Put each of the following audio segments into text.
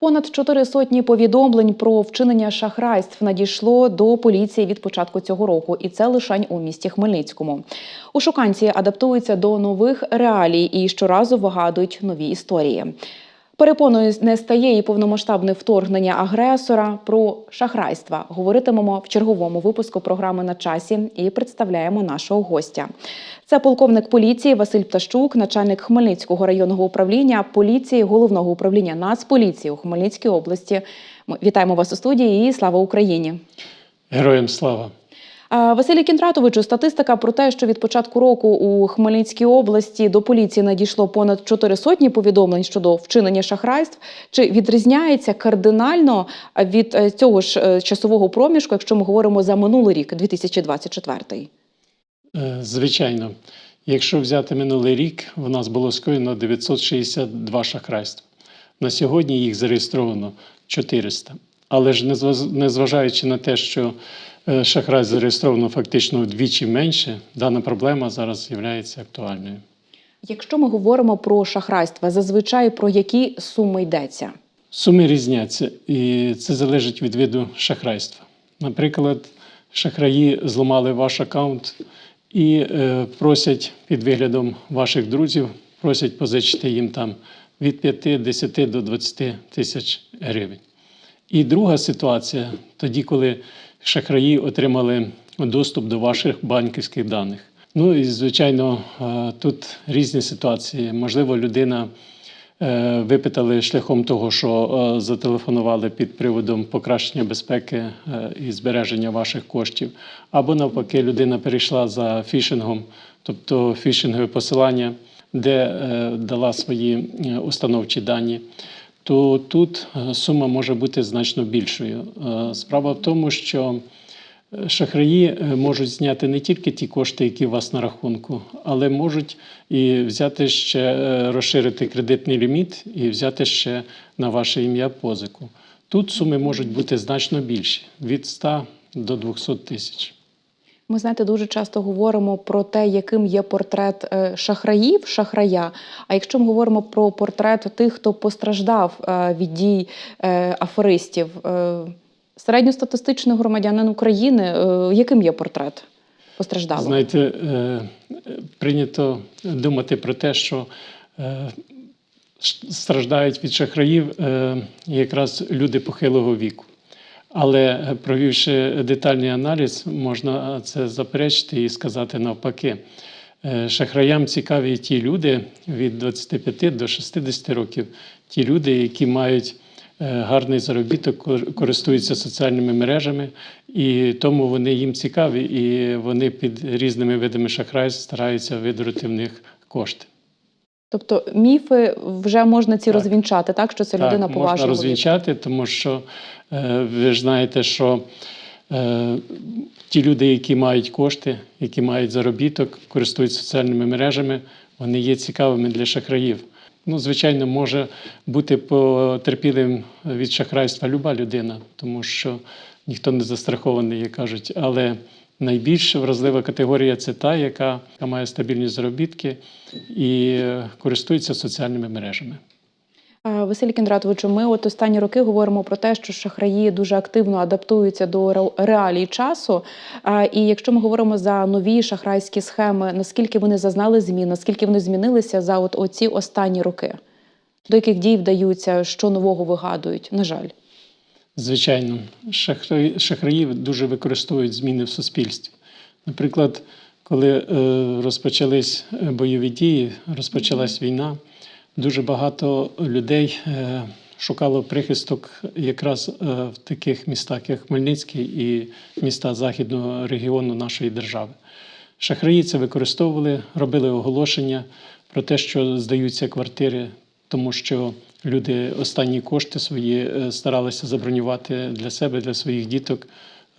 Понад чотири сотні повідомлень про вчинення шахрайств надійшло до поліції від початку цього року, і це лишень у місті Хмельницькому. Ушуканці адаптуються до нових реалій і щоразу вигадують нові історії. Перепоною не стає і повномасштабне вторгнення агресора про шахрайства. Говоритимемо в черговому випуску програми на часі і представляємо нашого гостя. Це полковник поліції Василь Пташчук, начальник Хмельницького районного управління поліції головного управління Нацполіції у Хмельницькій області. Ми вітаємо вас у студії і слава Україні. Героям слава! А, Василій Кіндратовичу, статистика про те, що від початку року у Хмельницькій області до поліції надійшло понад чотири сотні повідомлень щодо вчинення шахрайств. Чи відрізняється кардинально від е, цього ж е, часового проміжку, якщо ми говоримо за минулий рік, 2024? Е, Звичайно, якщо взяти минулий рік, в нас було скоєно 962 шахрайства. На сьогодні їх зареєстровано 400. Але ж незважаючи на те, що е, шахрайств зареєстровано фактично вдвічі менше, дана проблема зараз є актуальною. Якщо ми говоримо про шахрайства, зазвичай про які суми йдеться? Суми різняться, і це залежить від виду шахрайства. Наприклад, шахраї зламали ваш аккаунт і е, просять під виглядом ваших друзів, просять позичити їм там від 5, 10 до 20 тисяч гривень. І друга ситуація тоді, коли шахраї отримали доступ до ваших банківських даних. Ну і звичайно, тут різні ситуації. Можливо, людина е, випитали шляхом того, що е, зателефонували під приводом покращення безпеки е, і збереження ваших коштів, або навпаки, людина перейшла за фішингом, тобто фішингове посилання, де дала свої установчі дані то тут е, сума може бути значно більшою. Е, Справа в тому, що е, шахраї можуть зняти не тільки ті кошти, які у вас на рахунку, але можуть і взяти ще розширити кредитний ліміт і взяти ще на ваше ім'я позику. Тут суми можуть бути значно більші від 100 до 200 тисяч. Ми знаєте, дуже часто говоримо про те, яким є портрет е, шахраїв, шахрая. А якщо ми говоримо про портрет тих, хто постраждав е, від дій е, аферистів, е, середньостатистичний громадянин України, яким є портрет постраждалого? Знаєте, прийнято думати про те, що страждають від шахраїв якраз люди похилого віку. Але е, провівши детальний аналіз, можна це заперечити і сказати навпаки. Е, Шахраям цікаві ті люди від 25 до 60 років, ті люди, які мають е, гарний заробіток, кор- користуються соціальними мережами, і тому вони їм цікаві, і вони під різними видами шахрайств стараються видурити в них кошти. Тобто міфи вже можна ці Так. розвінчати, так що це людина так, можна розвінчати, тому що е, ви ж знаєте, що е, ті люди, які мають кошти, які мають заробіток, користуються соціальними мережами, вони є цікавими для шахраїв. Ну, звичайно, може бути потерпілим від шахрайства люба людина, тому що ніхто не застрахований, як кажуть. Але найбільш вразлива категорія це та, яка, має стабільні заробітки і е, користується соціальними мережами. Василь Кіндратовичу, ми от останні роки говоримо про те, що шахраї дуже активно адаптуються до реалій часу. І якщо ми говоримо за нові шахрайські схеми, наскільки вони зазнали змін, наскільки вони змінилися за от оці останні роки? До яких дій вдаються, що нового вигадують? На жаль. Звичайно, шахраї, дуже використовують зміни в суспільстві. Наприклад, коли е, розпочались е, бойові дії, розпочалась війна, дуже багато людей е, шукало прихисток якраз в таких містах, як Хмельницький і міста західного регіону нашої держави. Шахраї це використовували, робили оголошення про те, що здаються квартири, тому що люди останні кошти свої е, старалися забронювати для себе, для своїх діток,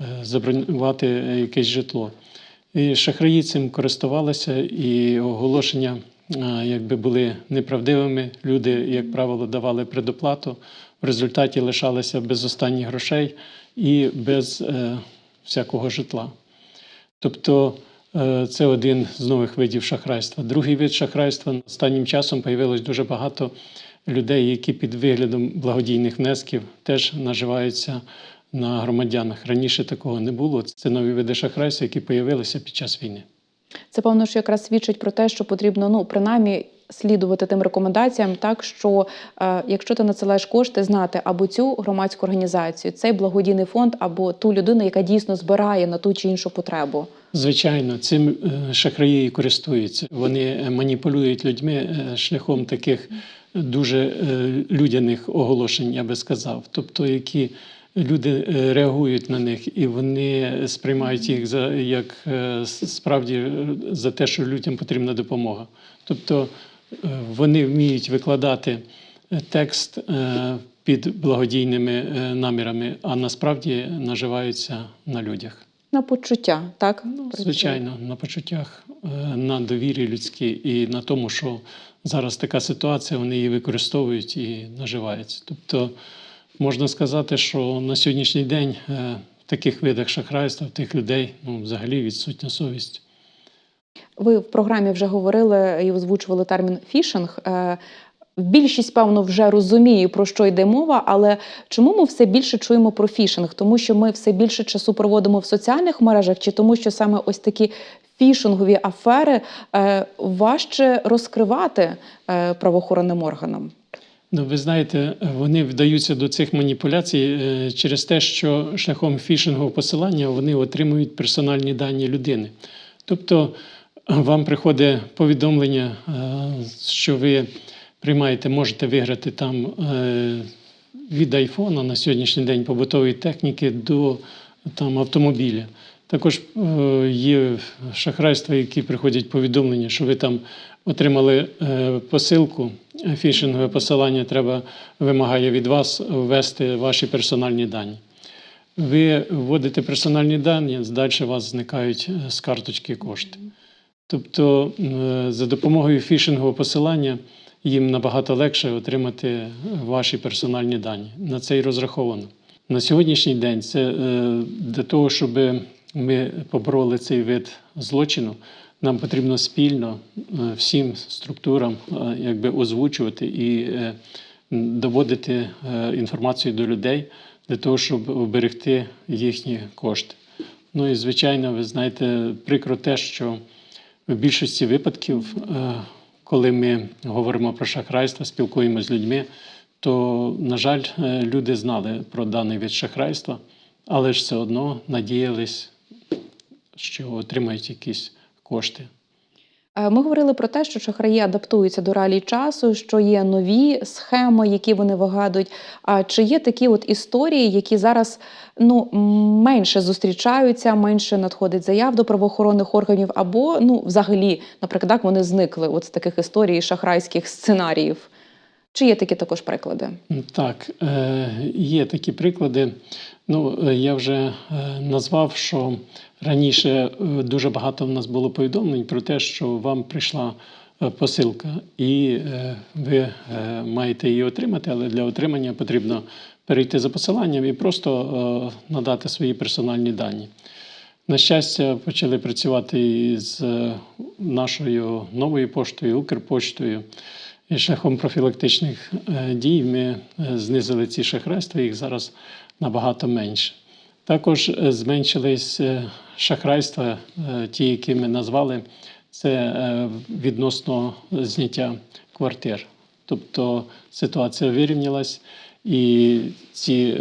е, забронювати якесь житло. І шахраї цим користувалися, і оголошення е, якби були неправдивими. Люди, як правило, давали предоплату, в результаті лишалися без останніх грошей і без всякого житла. Тобто це один з нових видів шахрайства. Другий вид шахрайства останнім часом появилось дуже багато людей, які під виглядом благодійних внесків теж наживаються на громадянах. Раніше такого не було. Це нові види шахрайства, які з'явилися під час війни. Це певно, що якраз свідчить про те, що потрібно ну принаймні слідувати тим рекомендаціям, так що е, якщо ти надсилаєш кошти, знати або цю громадську організацію, цей благодійний фонд, або ту людину, яка дійсно збирає на ту чи іншу потребу. Звичайно, цим е, шахраї і користуються. Вони е, маніпулюють людьми е, шляхом таких дуже людяних оголошень, я би сказав. Тобто, які люди реагують на них, і вони сприймають їх за як справді за те, що людям потрібна допомога. Тобто вони вміють викладати текст під благодійними намірами, а насправді наживаються на людях. На почуття, так? Ну, звичайно, на почуттях, е, на довірі людській і на тому, що зараз така ситуація, вони її використовують і наживаються. Тобто можна сказати, що на сьогоднішній день е, в таких видах шахрайства, в тих людей ну, взагалі відсутня совість. Ви в програмі вже говорили і озвучували термін фішинг. Більшість, певно, вже розуміє, про що йде мова, але чому ми все більше чуємо про фішинг? Тому що ми все більше часу проводимо в соціальних мережах, чи тому, що саме ось такі фішингові афери е, важче розкривати е, правоохоронним органам? Ну, ви знаєте, вони вдаються до цих маніпуляцій е, через те, що шляхом фішингового посилання вони отримують персональні дані людини. Тобто вам приходить повідомлення, е, що ви приймаєте, можете виграти там е, від айфона на сьогоднішній день побутової техніки до там, автомобіля. Також е, є шахрайства, які приходять повідомлення, що ви там отримали е, посилку, фішингове посилання треба вимагає від вас ввести ваші персональні дані. Ви вводите персональні дані, далі у вас зникають з карточки кошти. Тобто, за допомогою фішингового посилання їм набагато легше отримати ваші персональні дані. На це і розраховано. На сьогоднішній день це е, для того, щоб ми побороли цей вид злочину, нам потрібно спільно е, всім структурам е, якби озвучувати і доводити інформацію до людей для того, щоб оберегти їхні кошти. Ну і звичайно, ви знаєте, прикро те, що в більшості випадків, коли ми говоримо про шахрайство, спілкуємося з людьми, то, на жаль, е, люди знали про даний вид шахрайства, але ж все одно надіялись, що отримають якісь кошти. Е, Ми говорили про те, що шахраї адаптуються до реалій часу, що є нові схеми, які вони вигадують. А чи є такі от історії, які зараз ну менше зустрічаються, менше надходить заяв до правоохоронних органів, або ну взагалі, наприклад, так, вони зникли от з таких історій шахрайських сценаріїв? Чи є такі також приклади? Так, е, є такі приклади. Ну, е, я вже е, назвав, що раніше дуже багато в нас було повідомлень про те, що вам прийшла посилка, і ви маєте її отримати, але для отримання потрібно перейти за посиланням і просто надати свої персональні дані. На щастя, почали працювати з нашою новою поштою, Укрпоштою. І шляхом профілактичних е, дій ми е, знизили ці шахрайства, їх зараз набагато менше. Також е, зменшились шахрайства, ті, які ми назвали, це відносно зняття квартир. Тобто ситуація вирівнялась, і ці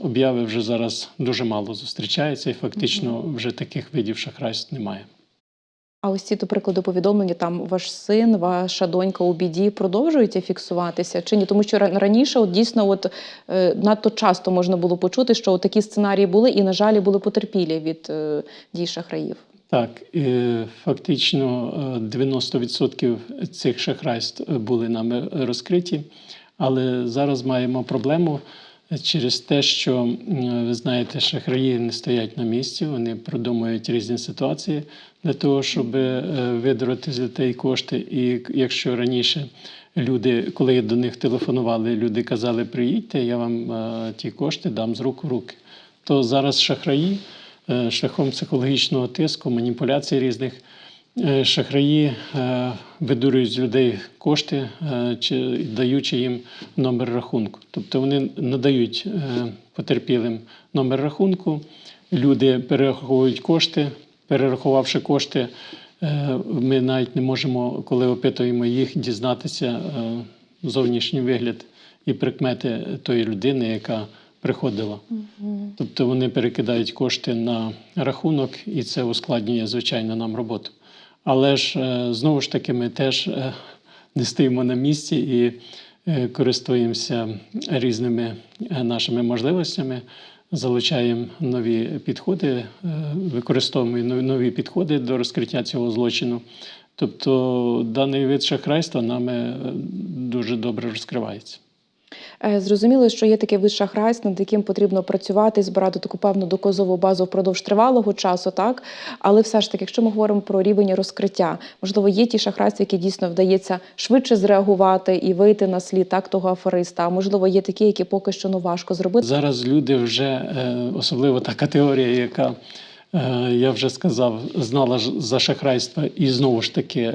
обяви вже зараз дуже мало зустрічаються, і фактично вже таких видів шахрайств немає. А ось ці, до прикладу, повідомлення там ваш син, ваша донька у біді продовжуються фіксуватися чи ні? Тому що раніше, от дійсно, от е, надто часто можна було почути, що такі сценарії були, і на жаль, були потерпілі від е, дій шахраїв. Так, е, фактично е, 90% цих шахрайств були нами розкриті, але зараз маємо проблему через те, що ви знаєте, шахраї не стоять на місці, вони продумують різні ситуації для того, щоб е, видорати з людей кошти. І якщо раніше люди, коли до них телефонували, люди казали, приїдьте, я вам е, ті кошти дам з рук в руки, то зараз шахраї е, шляхом психологічного тиску, маніпуляцій різних шахраї е, видурюють з людей кошти, е, чи даючи їм номер рахунку. Тобто вони надають е, потерпілим номер рахунку, люди перераховують кошти. Перерахувавши кошти, е, ми навіть не можемо, коли опитуємо їх, дізнатися е, зовнішній вигляд і прикмети тої людини, яка приходила. Тобто вони перекидають кошти на рахунок, і це ускладнює, звичайно, нам роботу. Але ж е, знову ж таки, ми теж е, не стоїмо на місці і е, користуємося різними нашими можливостями, залучаємо нові підходи, використовуємо нові- підходи до розкриття цього злочину. Тобто даний вид шахрайства нами дуже добре розкривається. Е, Зрозуміло, що є такий вид шахрайств, над яким потрібно працювати, збирати таку певну доказову базу впродовж тривалого часу, так але все ж таки, якщо ми говоримо про рівень розкриття, можливо, є ті шахрайства, які дійсно вдається швидше зреагувати і вийти на слід так того афериста. А можливо, є такі, які поки що ну важко зробити. Зараз люди вже, е, особливо та категорія, яка е, я вже сказав, знала за шахрайство і знову ж таки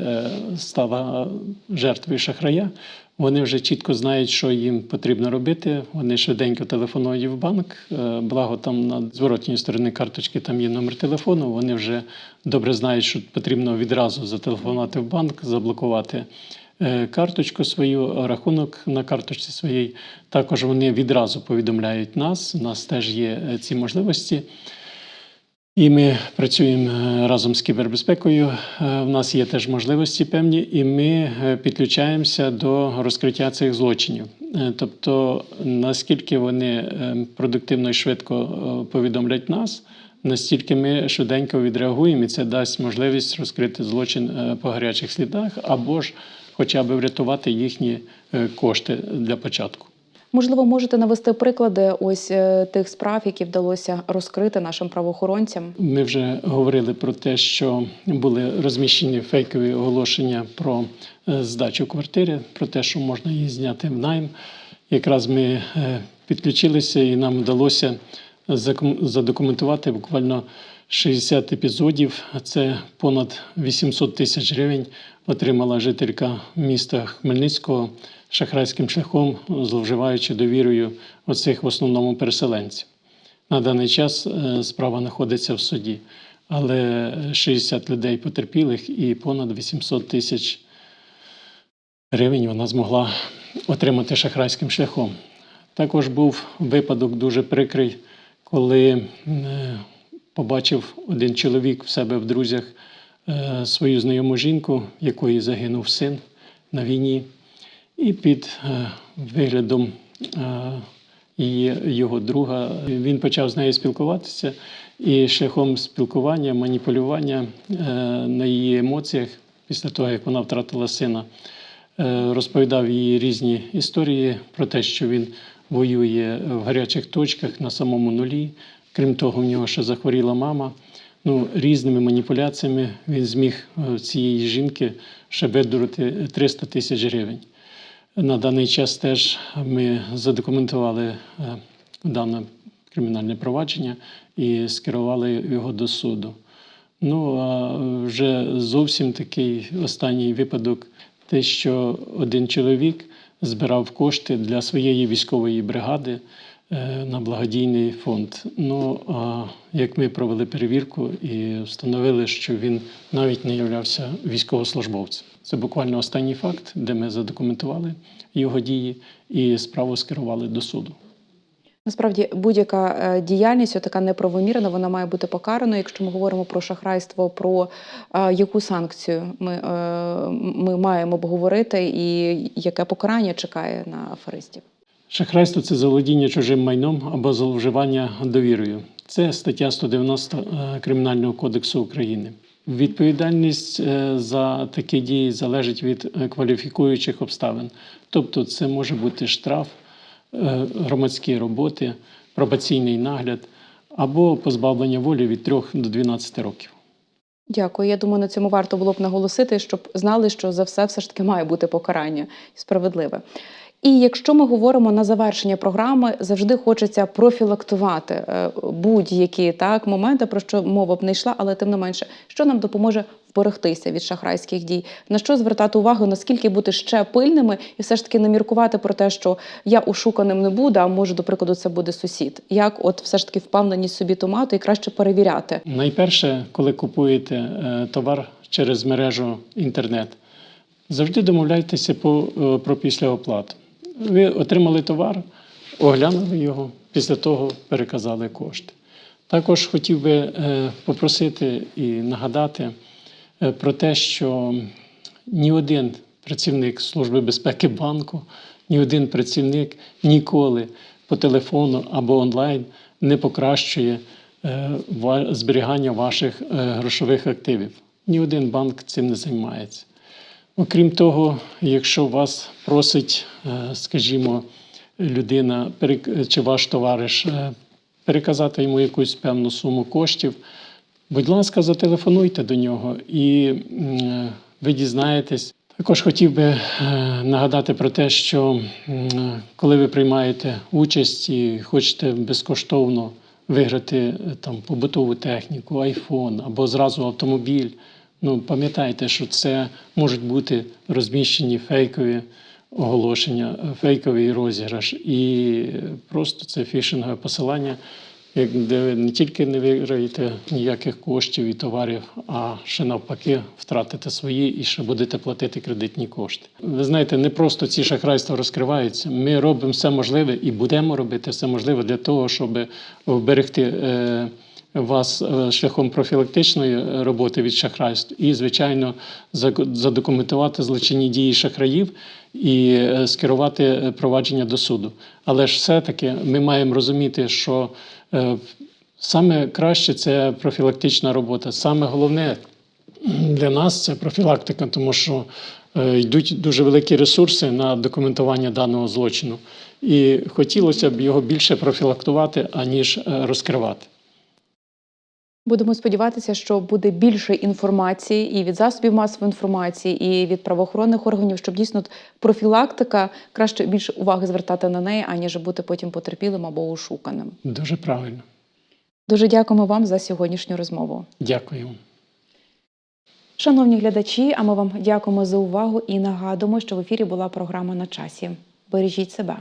стала жертвою шахрая. Вони вже чітко знають, що їм потрібно робити. Вони швиденько телефонують в банк. Е, Благо там на зворотній стороні карточки там є номер телефону. Вони вже добре знають, що потрібно відразу зателефонувати в банк, заблокувати е, карточку свою, рахунок на карточці своїй. Також вони відразу повідомляють нас. У нас теж є е, ці можливості. І ми працюємо е, разом з кібербезпекою. Е, В нас є теж можливості певні, і ми е, підключаємося до розкриття цих злочинів. Е, Тобто, наскільки вони е, продуктивно і швидко е, повідомлять нас, настільки ми швиденько відреагуємо, і це дасть можливість розкрити злочин е, по гарячих слідах або ж хоча б врятувати їхні е, кошти для початку. Можливо, можете навести приклади ось е, тих справ, які вдалося розкрити нашим правоохоронцям. Ми вже говорили про те, що були розміщені фейкові оголошення про е, здачу квартири, про те, що можна її зняти в найм. Якраз ми е, підключилися і нам вдалося задокументувати буквально 60 епізодів. Це понад 800 тисяч гривень отримала жителька міста Хмельницького шахрайським шляхом, зловживаючи довірою оцих в основному переселенців. На даний час е, справа знаходиться в суді, але 60 людей потерпілих і понад 800 тисяч гривень вона змогла отримати шахрайським шляхом. Також був випадок дуже прикрий, коли е, побачив один чоловік в себе в друзях е, свою знайому жінку, в якої загинув син на війні, і під е, виглядом е, його друга він почав з нею спілкуватися, і шляхом спілкування, маніпулювання е, на її емоціях, після того, як вона втратила сина, розповідав їй різні історії про те, що він воює в гарячих точках на самому нулі. Крім того, в нього ще захворіла мама. Ну, різними маніпуляціями він зміг цієї жінки ще видурити 300 тисяч гривень. На даний час теж ми задокументували е, дане кримінальне провадження і скерували його до суду. Ну а вже зовсім такий останній випадок, те, що один чоловік збирав кошти для своєї військової бригади на благодійний фонд. Ну а як ми провели перевірку і встановили, що він навіть не являвся військовослужбовцем. Це буквально останній факт, де ми задокументували його дії і справу скерували до суду. Насправді будь-яка е, діяльність, така неправомірна, вона має бути покараною. Якщо ми говоримо про шахрайство, про е, яку санкцію ми, е, ми маємо обговорити, і яке покарання чекає на аферистів. Шахрайство це заволодіння чужим майном або зловживання довірою. Це стаття 190 е, Кримінального кодексу України. Відповідальність е, за такі дії залежить від е, кваліфікуючих обставин. Тобто, це може бути штраф, громадські роботи, пробаційний нагляд або позбавлення волі від 3 до 12 років. Дякую. Я думаю, на цьому варто було б наголосити, щоб знали, що за все все ж таки має бути покарання справедливе. І якщо ми говоримо на завершення програми, завжди хочеться профілактувати е, будь-які так моменти, про що мова б не йшла, але тим не менше, що нам допоможе вберегтися від шахрайських дій, на що звертати увагу, наскільки бути ще пильними, і все ж таки не міркувати про те, що я ушуканим не буду, а може, до прикладу, це буде сусід. Як от все ж таки впевненість собі то мати і краще перевіряти. Найперше, коли купуєте е, товар через мережу інтернет, завжди домовляйтеся по, е, про післяоплату. Ви отримали товар, оглянули його, після того переказали кошти. Також хотів би е, попросити і нагадати е, про те, що ні один працівник Служби безпеки банку, ні один працівник ніколи по телефону або онлайн не покращує е, зберігання ваших грошових активів. Ні один банк цим не займається. Окрім того, якщо вас просить, е, скажімо, людина чи ваш товариш е, переказати йому якусь певну суму коштів, будь ласка, зателефонуйте до нього і ви дізнаєтесь. Також хотів би е, нагадати про те, що коли ви приймаєте участь і хочете безкоштовно виграти е, там побутову техніку, айфон або зразу автомобіль, ну пам'ятайте, що це можуть бути розміщені фейкові оголошення, е, фейковий розіграш, і просто це фішингове посилання, де ви не тільки не виграєте ніяких коштів і товарів, а ще навпаки втратите свої і ще будете платити кредитні кошти. Ви знаєте, не просто ці шахрайства розкриваються. Ми робимо все можливе і будемо робити все можливе для того, щоб вберегти. Е, вас е, шляхом профілактичної роботи від шахрайств і, звичайно, задокументувати злочинні дії шахраїв і е, скерувати е, провадження до суду. Але ж все-таки ми маємо розуміти, що е, саме краще це профілактична робота. Саме головне для нас це профілактика, тому що е, йдуть дуже великі ресурси на документування даного злочину. І хотілося б його більше профілактувати, аніж е, розкривати. Будемо сподіватися, що буде більше інформації і від засобів масової інформації, і від правоохоронних органів, щоб дійсно профілактика краще більше уваги звертати на неї, аніж бути потім потерпілим або ошуканим. Дуже правильно. Дуже дякуємо вам за сьогоднішню розмову. Дякую. Шановні глядачі, а ми вам дякуємо за увагу і нагадуємо, що в ефірі була програма на часі. Бережіть себе.